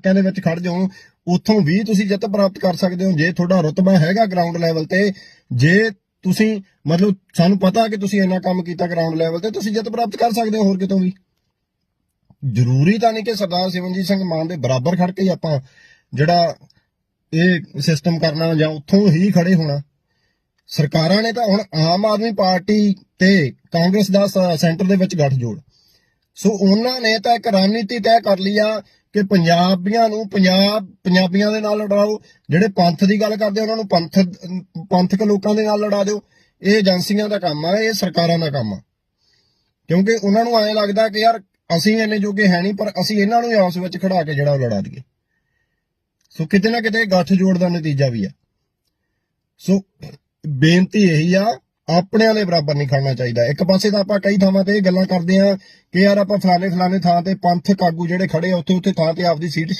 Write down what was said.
ਇਲਾਕਿਆਂ ਦੇ ਵਿੱਚ ਖੜ ਜਾਓ, ਉੱਥੋਂ ਵੀ ਤੁਸੀਂ ਜਿੱਤ ਪ੍ਰਾਪਤ ਕਰ ਸਕਦੇ ਹੋ, ਜੇ ਤੁਹਾਡਾ ਰੁਤਬਾ ਹੈਗਾ ਗਰਾਊਂਡ ਲੈਵਲ ਤੇ, ਜੇ ਤੁਸੀਂ ਮਤਲਬ ਸਾਨੂੰ ਪਤਾ ਕਿ ਤੁਸੀਂ ਇੰਨਾ ਕੰਮ ਕੀਤਾ ਗਰਾਊਂਡ ਲੈਵਲ ਤੇ, ਤੁਸੀਂ ਜਿੱਤ ਪ੍ਰਾਪਤ ਕਰ ਸਕਦੇ ਹੋ ਹੋਰ ਕਿਤੋਂ ਵੀ। ਜ਼ਰੂਰੀ ਤਾਂ ਨਹੀਂ ਕਿ ਸਰਦਾਰ ਸਿਮਰਨਜੀਤ ਸਿੰਘ ਮਾਨ ਦੇ ਬਰਾਬਰ ਖੜ ਕੇ ਆਪਾਂ ਜਿਹੜਾ ਇਹ ਸਿਸਟਮ ਕਰਨਾ ਜਾਂ ਉੱਥੋਂ ਹੀ ਖੜੇ ਹੋਣਾ। ਸਰਕਾਰਾਂ ਨੇ ਤਾਂ ਹੁਣ ਆਮ ਆਦਮੀ ਪਾਰਟੀ ਤੇ ਕਾਂਗਰਸ ਦਾ ਸੈਂਟਰ ਦੇ ਵਿੱਚ ਗੱਠਜੋੜ। ਸੋ ਉਹਨਾਂ ਨੇ ਤਾਂ ਇੱਕ ਰਣਨੀਤੀ ਤੈਅ ਕਰ ਲਈ ਆ ਕਿ ਪੰਜਾਬੀਆਂ ਨੂੰ ਪੰਜਾਬ, ਪੰਜਾਬੀਆਂ ਦੇ ਨਾਲ ਲੜਾਓ, ਜਿਹੜੇ ਪੰਥ ਦੀ ਗੱਲ ਕਰਦੇ ਉਹਨਾਂ ਨੂੰ ਪੰਥ, ਪੰਥਕ ਲੋਕਾਂ ਦੇ ਨਾਲ ਲੜਾ ਦਿਓ। ਇਹ ਏਜੰਸੀਆਂ ਦਾ ਕੰਮ ਆ, ਇਹ ਸਰਕਾਰਾਂ ਦਾ ਕੰਮ ਆ। ਕਿਉਂਕਿ ਉਹਨਾਂ ਨੂੰ ਐਂ ਲੱਗਦਾ ਕਿ ਯਾਰ ਅਸੀਂ ਇੰਨੇ ਜੋਗੇ ਹੈ ਨਹੀਂ, ਪਰ ਅਸੀਂ ਇਹਨਾਂ ਨੂੰ ਹੀ ਆਪਸ ਵਿੱਚ ਖੜਾ ਕੇ ਜਿਹੜਾ ਉਹ ਲੜਾ ਦਈਏ। ਸੋ ਕਿਤੇ ਨਾ ਕਿਤੇ ਗੱਠ ਜੋੜ ਦਾ ਨਤੀਜਾ ਵੀ ਆ। ਸੋ ਬੇਨਤੀ ਇਹੀ ਆ ਆਪਣਿਆਂ ਦੇ ਬਰਾਬਰ ਨਹੀਂ ਖੜਨਾ ਚਾਹੀਦਾ। ਇੱਕ ਪਾਸੇ ਤਾਂ ਆਪਾਂ ਕਈ ਥਾਵਾਂ ਤੇ ਇਹ ਗੱਲਾਂ ਕਰਦੇ ਆ ਕਿ ਯਾਰ ਆਪਾਂ ਫਲਾਣੇ ਫਲਾਣੇ ਥਾਂ ਤੇ ਪੰਥਕ ਆਗੂ ਜਿਹੜੇ ਖੜੇ ਆ ਉੱਥੇ ਉੱਥੇ ਥਾਂ ਤੇ ਆਪਦੀ ਸੀਟ